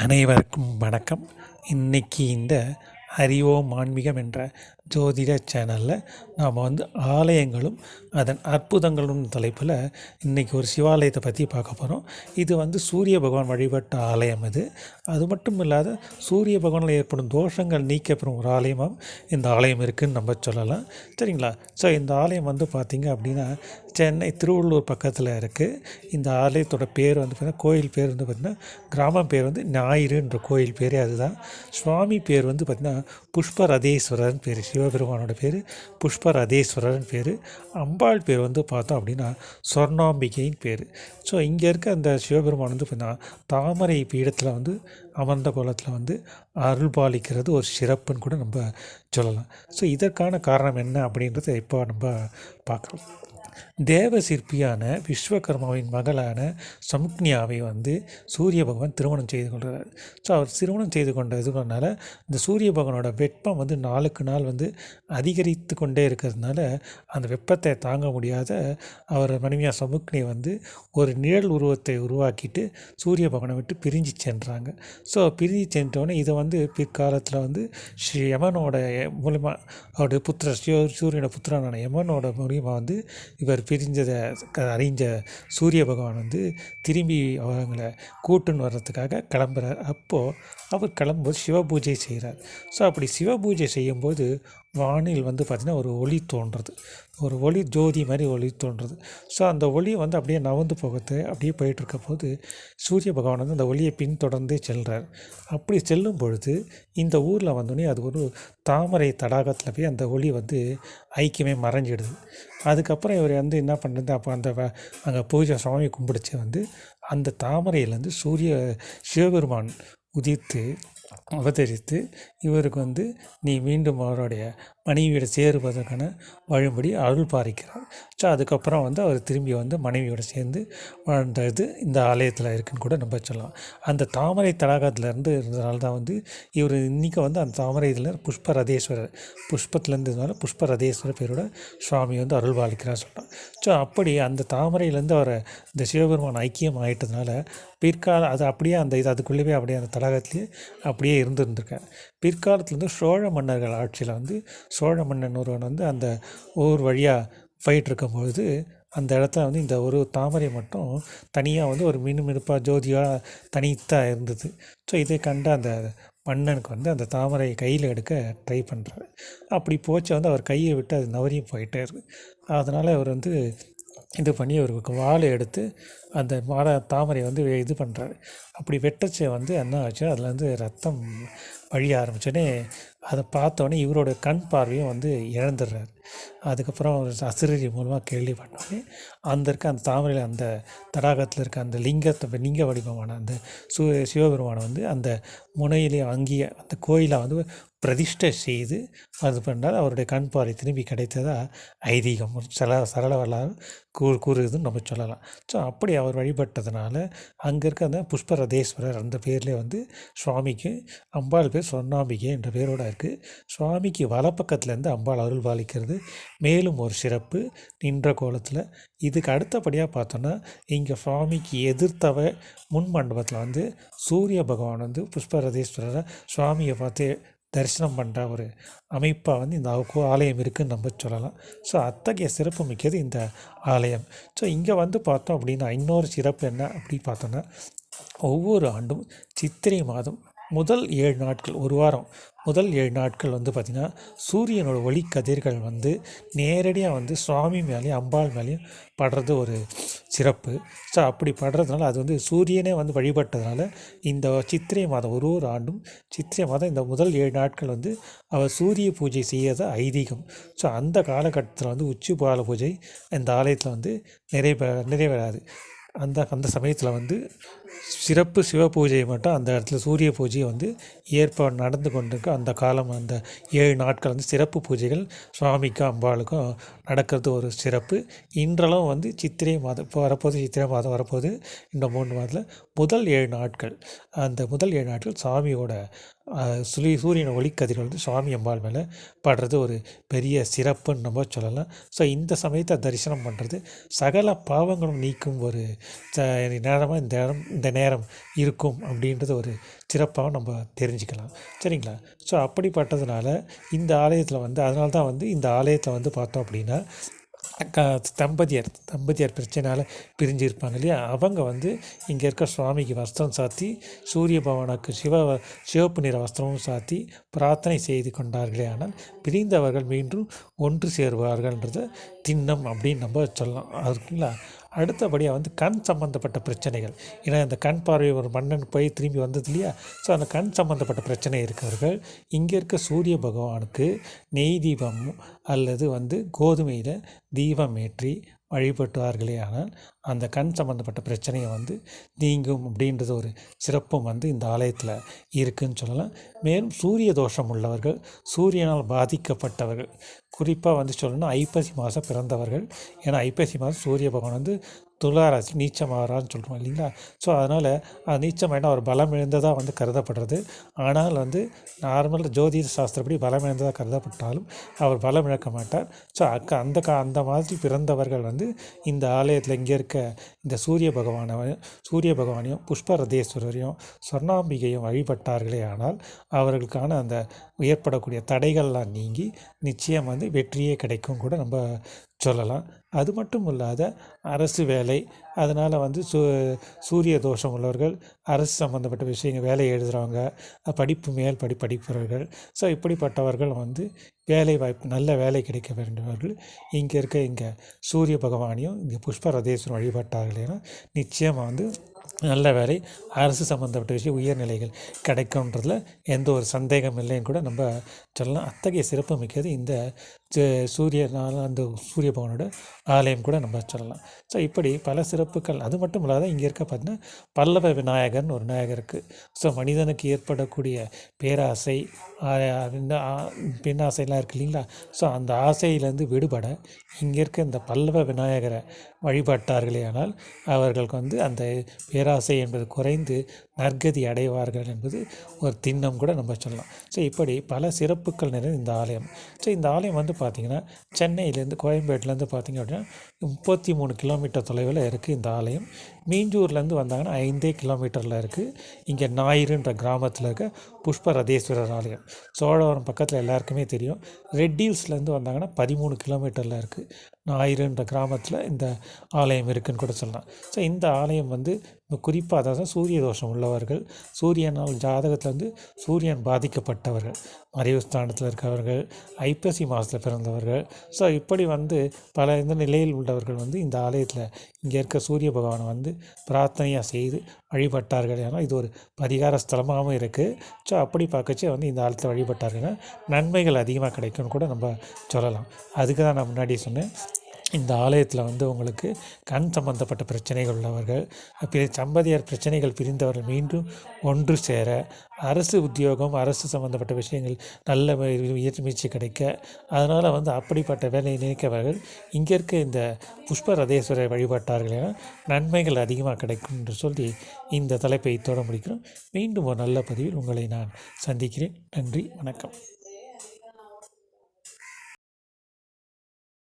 அனைவருக்கும் வணக்கம். இன்னைக்கு இந்த அறிவோம் ஆன்மீகம் என்ற ஜோதிட சேனலில் நாம் வந்து ஆலயங்களும் அதன் அற்புதங்களும் தலைப்பில் இன்றைக்கி ஒரு சிவாலயத்தை பற்றி பார்க்க போகிறோம் இது வந்து சூரிய பகவான் வழிபட்ட ஆலயம் இது. அது மட்டும் இல்லாத சூரிய பகவானில் ஏற்படும் தோஷங்கள் நீக்கப்பெறும் ஒரு ஆலயமாகவும் இந்த ஆலயம் இருக்குதுன்னு நம்ம சொல்லலாம். சரிங்களா? ஸோ இந்த ஆலயம் வந்து பார்த்திங்க அப்படின்னா சென்னை திருவள்ளூர் பக்கத்தில் இருக்குது இந்த ஆலயத்தோட பேர் வந்து பார்த்திங்கன்னா கோயில் பேர் வந்து பார்த்திங்கன்னா கிராமம் பேர் வந்து ஞாயிறுன்ற கோயில் பேரே அதுதான். சுவாமி பேர் வந்து பார்த்திங்கன்னா புஷ்பரதேஸ்வரர்னு பேர் சிவபெருமானோட பேர் புஷ்பரதேஸ்வரர்னு பேர். அம்பாள் பேர் வந்து பார்த்தோம் அப்படின்னா சொர்ணாம்பிகைன்னு பேர். ஸோ இங்கே இருக்க அந்த சிவபெருமான் வந்து பார்த்திங்கன்னா தாமரை பீடத்தில் வந்து அமர்ந்த கோலத்தில் வந்து அருள் பாலிக்கிறது ஒரு சிறப்புன்னு கூட நம்ம சொல்லலாம். ஸோ இதற்கான காரணம் என்ன அப்படின்றத இப்போ நம்ம பார்க்குறோம் தேவ சிற்பியான விஸ்வகர்மாவின் மகளான சமுக்னியாவை வந்து சூரிய பகவான் திருமணம் செய்து கொள்கிறார். ஸோ அவர் திருமணம் செய்து கொண்ட இதுனால இந்த சூரிய பகவானோட வெப்பம் வந்து நாளுக்கு நாள் வந்து அதிகரித்து கொண்டே இருக்கிறதுனால அந்த வெப்பத்தை தாங்க முடியாத அவர் மனைவியா சமுக்னி வந்து ஒரு நிழல் உருவத்தை உருவாக்கிட்டு சூரிய பகவானை விட்டு பிரிஞ்சு சென்றாங்க. ஸோ பிரிஞ்சு சென்றோடனே இதை வந்து பிற்காலத்தில் வந்து ஸ்ரீ யமனோட மூலிமா அவருடைய புத்திர சூரியனோட புத்திரனான யமனோட மூலிமா வந்து இவர் பிரிஞ்சதை அறிஞ்ச சூரிய பகவான் வந்து திரும்பி அவங்களை கூட்டுன்னு வர்றதுக்காக கிளம்புறார். அப்போது அவர் கிளம்பும்போது சிவ பூஜை செய்கிறார் ஸோ அப்படி சிவ பூஜை செய்யும்போது வானில் வந்து பார்த்திங்கன்னா ஒரு ஒளி தோன்றுறது. ஒரு ஒளி ஜோதி மாதிரி ஒளி தோன்றுறது. ஸோ அந்த ஒளி வந்து அப்படியே நவந்து போகிறது அப்படியே போயிட்டுருக்க போது சூரிய பகவான் வந்து அந்த ஒளியை பின்தொடர்ந்தே செல்கிறார் அப்படி செல்லும் பொழுது இந்த ஊரில் வந்தோடனே அது ஒரு தாமரை தடாகத்தில் போய் அந்த ஒளி வந்து ஐக்கியமே மறைஞ்சிடுது. அதுக்கப்புறம் இவர் வந்து என்ன பண்ணுறது அப்போ அந்த அங்கே பூஜை சுவாமி கும்பிடிச்சு வந்து அந்த தாமரையிலேருந்து சூரிய சிவபெருமான் உதித்து அவதரித்து இவருக்கு வந்து நீ மீண்டும் அவருடைய மனைவியோட சேருவதற்கான வழிபடி அருள் பாரிக்கிறார் ஸோ அதுக்கப்புறம் வந்து அவர் திரும்பி வந்து மனைவியோடு சேர்ந்து வாழ்ந்த இது இந்த ஆலயத்தில் இருக்குன்னு கூட நம்ம சொல்லலாம். அந்த தாமரை தடாகத்திலேருந்து இருந்ததுனால தான் வந்து இவர் இன்றைக்கி வந்து அந்த தாமரை இதில் புஷ்பரதேஸ்வரர் புஷ்பத்துலேருந்து இருந்தனால புஷ்பரதேஸ்வரர் பேரோட சுவாமி வந்து அருள் பாலிக்கிறார் சொல்லலாம் ஸோ அப்படி அந்த தாமரையிலேருந்து அவரை இந்த சிவபெருமான் ஐக்கியம் ஆகிட்டதுனால பிற்கால அது அப்படியே அந்த இது அதுக்குள்ளேயே அப்படியே அந்த தடாகத்திலேயே அப்படியே இருந்துருந்துருக்கேன் பிற்காலத்தில் வந்து சோழ மன்னர்கள் ஆட்சியில் வந்து சோழ மன்னன் ஒருவன் வந்து அந்த ஊர் வழியாக போயிட்டு இருக்கும்பொழுது அந்த இடத்துல வந்து இந்த ஒரு தாமரை மட்டும் தனியாக வந்து ஒரு மினுமினுப்பாக ஜோதியாக தனித்தாக இருந்தது. ஸோ இதை கண்டு அந்த மன்னனுக்கு வந்து அந்த தாமரையை கையில் எடுக்க ட்ரை பண்ணுறாரு அப்படி போச்சு வந்து அவர் கையை விட்டு அது நவரியும் போயிட்டே இருக்கு அதனால் அவர் வந்து இது பண்ணி அவருக்கு வாழை எடுத்து அந்த மாட தாமரை வந்து இது பண்ணுறாரு அப்படி வெட்டச்சை வந்து என்ன ஆச்சு அதில் வந்து ரத்தம் வழிய ஆரம்பித்தோடனே அதை பார்த்தோன்னே இவரோட கண் பார்வையும் வந்து இழந்துடுறாரு. அதுக்கப்புறம் அசுரரி மூலமாக கேள்விப்பட்டோடனே அந்த இருக்க அந்த தாமரையில் அந்த தடாகத்தில் இருக்க அந்த லிங்கத்தை லிங்க வடிவமான அந்த சு சிவபெருமானை வந்து அந்த முனையிலே அங்கேயே அந்த கோயிலை வந்து பிரதிஷ்டை செய்து அது பண்ணால் அவருடைய கண் பார்வை திரும்பி கிடைத்ததாக ஐதீகம். சல சரள வரலாறு கூ கூறுதுன்னு நம்ம சொல்லலாம். ஸோ அப்படி அவர் வழிபட்டதுனால அங்கே இருக்க அந்த புஷ்பரதேஸ்வரர் அந்த பேர்லேயே வந்து சுவாமிக்கு அம்பாள் பேர் சொன்னாம்பிகை என்ற பேரோட இருக்குது சுவாமிக்கு வலப்பக்கத்துலேருந்து அம்பாள் அருள் பாலிக்கிறது. மேலும் ஒரு சிறப்பு நின்ற கோலத்தில். இதுக்கு அடுத்தபடியாக பார்த்தோன்னா இங்கே சுவாமிக்கு எதிர்த்தவ முன் மண்டபத்தில் வந்து சூரிய பகவான் வந்து புஷ்பரதேஸ்வரரை சுவாமியை பார்த்து தரிசனம் பண்ணுற ஒரு அமைப்பாக வந்து இந்த ஆலயம் இருக்குதுன்னு நம்ம சொல்லலாம். ஸோ அத்தகைய சிறப்பு மிக்கது இந்த ஆலயம். ஸோ இங்கே வந்து பார்த்தோம் அப்படின்னா இன்னொரு சிறப்பு என்ன அப்படின்னு பார்த்தோன்னா ஒவ்வொரு ஆண்டும் சித்திரை மாதம் முதல் ஏழு நாட்கள் ஒரு வாரம். முதல் ஏழு நாட்கள் வந்து பார்த்திங்கன்னா சூரியனோட ஒளி கதிர்கள் வந்து நேரடியாக வந்து சுவாமி மேலேயும் அம்பாள் மேலேயும் படுறது ஒரு சிறப்பு. ஸோ அப்படி படுறதுனால அது வந்து சூரியனே வந்து வழிபட்டதுனால இந்த சித்திரை மாதம் ஒரு ஒரு ஆண்டும் சித்திரை மாதம் இந்த முதல் ஏழு நாட்கள் வந்து அவர் சூரிய பூஜை செய்யறது ஐதீகம். ஸோ அந்த காலகட்டத்தில் வந்து உச்சி பால பூஜை இந்த ஆலயத்தில் வந்து நிறைவே நிறைவேறாது. அந்த அந்த சமயத்தில் வந்து சிறப்பு சிவ பூஜையை மட்டும் அந்த இடத்துல சூரிய பூஜையை வந்து ஏற்பாடு நடந்து கொண்டிருக்கு அந்த காலம் அந்த ஏழு நாட்கள் வந்து சிறப்பு பூஜைகள் சுவாமிக்கும் அம்பாளுக்கும் நடக்கிறது ஒரு சிறப்பு. இன்றளவும் வந்து சித்திரை மாதம் இப்போ வரப்போது சித்திரை மாதம் வரப்போது இந்த மூணு மாதத்தில் முதல் ஏழு நாட்கள் அந்த முதல் ஏழு நாட்கள் சாமியோட சுழி சூரியன் ஒளிக்கதிர் வந்து சுவாமி அம்பாள் மேலே படுறது ஒரு பெரிய சிறப்புன்னு நம்ம சொல்லலாம். ஸோ இந்த சமயத்தை தரிசனம் பண்ணுறது சகல பாவங்களும் நீக்கும் ஒரு நேரமாக இந்த நேரம் இந்த நேரம் இருக்கும் அப்படின்றது ஒரு சிறப்பாக நம்ம தெரிஞ்சுக்கலாம். சரிங்களா? ஸோ அப்படிப்பட்டதுனால இந்த ஆலயத்தில் வந்து அதனால தான் வந்து இந்த ஆலயத்தில் வந்து பார்த்தோம் அப்படின்னா க தம்பதியர் தம்பதியர் பிரச்சனையால் பிரிஞ்சிருப்பாங்க இல்லையா? அவங்க வந்து இங்கே இருக்க சுவாமிக்கு வஸ்திரம் சாத்தி சூரிய பவனுக்கு சிவ சிவப்பு நிற வஸ்திரமும் சாத்தி பிரார்த்தனை செய்து கொண்டார்களே ஆனால் பிரிந்தவர்கள் மீண்டும் ஒன்று சேருவார்கள்ன்றத திண்ணம் அப்படின்னு நம்ம சொல்லலாம். அதுக்குங்களா அடுத்தபடியாக வந்து கண் சம்மந்தப்பட்ட பிரச்சனைகள். ஏன்னா இந்த கண் பார்வை ஒரு மன்னன் போய் திரும்பி வந்தது இல்லையா? ஸோ அந்த கண் சம்மந்தப்பட்ட பிரச்சனை இருக்கிறவர்கள் இங்கே இருக்க சூரிய பகவானுக்கு நெய் தீபம் அல்லது வந்து கோதுமையில் தீபம் ஏற்றி வழிபட்டுவார்களே ஆனால் அந்த கண் சம்பந்தப்பட்ட பிரச்சனையை வந்து நீங்கும் அப்படின்றது ஒரு சிறப்பும் வந்து இந்த ஆலயத்தில் இருக்குதுன்னு சொல்லலாம். மேலும் சூரிய தோஷம் உள்ளவர்கள் சூரியனால் பாதிக்கப்பட்டவர்கள் குறிப்பாக வந்து சொல்லணும்னா ஐப்பசி மாதம் பிறந்தவர்கள். ஏன்னா ஐப்பசி மாதம் சூரிய பகவான் வந்து துளாராசி நீச்சமாகறான்னு சொல்கிறோம் இல்லைங்களா? ஸோ அதனால் அது நீச்சமாயினா அவர் பலம் இழந்ததாக வந்து கருதப்படுறது. ஆனால் வந்து நார்மல் ஜோதிட சாஸ்திரப்படி பலம் இழந்ததாக கருதப்பட்டாலும் அவர் பலம் இழக்க மாட்டார். ஸோ அக்க அந்த கா அந்த மாதிரி பிறந்தவர்கள் வந்து இந்த ஆலயத்தில் இங்கே இருக்க இந்த சூரிய பகவான சூரிய பகவானையும் புஷ்பரதேஸ்வரரையும் சொர்ணாம்பிகையும் வழிபட்டார்களே ஆனால் அவர்களுக்கான அந்த ஏற்படக்கூடிய தடைகள்லாம் நீங்கி நிச்சயம் வந்து வெற்றியே கிடைக்கும் கூட நம்ம சொல்லலாம். அது மட்டும் இல்லாத அரசு வேலை அதனால் வந்து சூ சூரிய தோஷம் உள்ளவர்கள் அரசு சம்மந்தப்பட்ட விஷயங்கள் வேலை எழுதுகிறவங்க படிப்பு மேல் படி படிப்பவர்கள் ஸோ இப்படிப்பட்டவர்கள் வந்து வேலை வாய்ப்பு நல்ல வேலை கிடைக்க வேண்டியவர்கள் இங்கே இருக்க இங்கே சூரிய பகவானையும் இங்கே புஷ்ப வழிபட்டார்கள் ஏன்னா நிச்சயமாக வந்து நல்ல வேலை. அரசு சம்மந்தப்பட்ட விஷயம் உயர்நிலைகள் கிடைக்கும்ன்றதில் எந்த ஒரு சந்தேகம் இல்லைன்னு கூட நம்ம சொல்லலாம். அத்தகைய சிறப்பு மிக்கது இந்த ச- சூரியனால் அந்த சூரிய பகவானோட ஆலயம் கூட நம்ம சொல்லலாம். ஸோ இப்படி பல சிறப்புகள். அது மட்டும் இல்லாத இங்கே இருக்க பார்த்தீங்கன்னா பல்லவ விநாயகர்னு ஒரு விநாயகர் இருக்குது ஸோ மனிதனுக்கு ஏற்படக்கூடிய பேராசை இந்த ஆ- பெண்ணாசைலாம் இருக்கு இல்லைங்களா? ஸோ அந்த ஆசையிலேருந்து விடுபட இங்கே இருக்க இந்த பல்லவ விநாயகரை வழிபட்டார்களே ஆனால் அவர்களுக்கு வந்து அந்த பேராசை என்பது குறைந்து நற்கதி அடைவார்கள் என்பது ஒரு திண்ணம் கூட நம்ம சொல்லலாம். ஸோ இப்படி பல சிறப்புகள் நிறைந்த இந்த ஆலயம். ஸோ இந்த ஆலயம் வந்து பார்த்திங்கன்னா சென்னையிலேருந்து கோயம்பேட்டிலேருந்து பார்த்திங்க அப்படின்னா முப்பத்தி மூணு கிலோமீட்டர் தொலைவில் இருக்குது இந்த ஆலயம். மீஞ்சூர்லேருந்து வந்தாங்கன்னா ஐந்தே கிலோமீட்டரில் இருக்குது இங்கே ஞாயிறுன்ற கிராமத்தில் இருக்க புஷ்பரதேஸ்வரர் ஆலயம். சோழவரம் பக்கத்தில் எல்லாருக்குமே தெரியும். ரெட் ஹில்ஸ்லேருந்து வந்தாங்கன்னா பதிமூணு கிலோமீட்டரில் இருக்குது ஞாயிறுன்ற கிராமத்தில் இந்த ஆலயம் இருக்குன்னு கூட சொல்லலாம். ஸோ இந்த ஆலயம் வந்து குறிப்பாக அதாவது சூரிய தோஷம் உள்ள உள்ளவர்கள் சூரியனால் ஜாதகத்தில் வந்து சூரியன் பாதிக்கப்பட்டவர்கள் மறைவு ஸ்தானத்தில் இருக்கவர்கள் ஐப்பசி மாதத்தில் பிறந்தவர்கள். ஸோ இப்படி வந்து பல இந்த நிலையில் உள்ளவர்கள் வந்து இந்த ஆலயத்தில் இங்கே இருக்க சூரிய பகவானை வந்து பிரார்த்தனையாக செய்து வழிபட்டார்கள். ஏன்னா இது ஒரு பரிகார ஸ்தலமாகவும் இருக்குது ஸோ அப்படி பார்க்கச்சே வந்து இந்த ஆலயத்தில் வழிபட்டார்கள்னா நன்மைகள் அதிகமாக கிடைக்கும்னு கூட நம்ம சொல்லலாம். அதுக்கு தான் நான் முன்னாடி சொன்னேன். இந்த ஆலயத்தில் வந்து உங்களுக்கு கண் சம்பந்தப்பட்ட பிரச்சனைகள் உள்ளவர்கள் பிற சம்பதியார் பிரச்சனைகள் பிரிந்தவர்கள் மீண்டும் ஒன்று சேர அரசு உத்தியோகம் அரசு சம்பந்தப்பட்ட விஷயங்கள் நல்ல முயற்சி முயற்சி கிடைக்க அதனால் வந்து அப்படிப்பட்ட வேலையை நினைக்கவர்கள் இங்கே இருக்க இந்த புஷ்பரதேஸ்வரரை வழிபட்டார்கள் என நன்மைகள் அதிகமாக கிடைக்கும் என்று சொல்லி இந்த தலைப்பை தொட முடிக்கிறோம். மீண்டும் ஒரு நல்ல பதிவில் உங்களை நான் சந்திக்கிறேன். நன்றி வணக்கம்.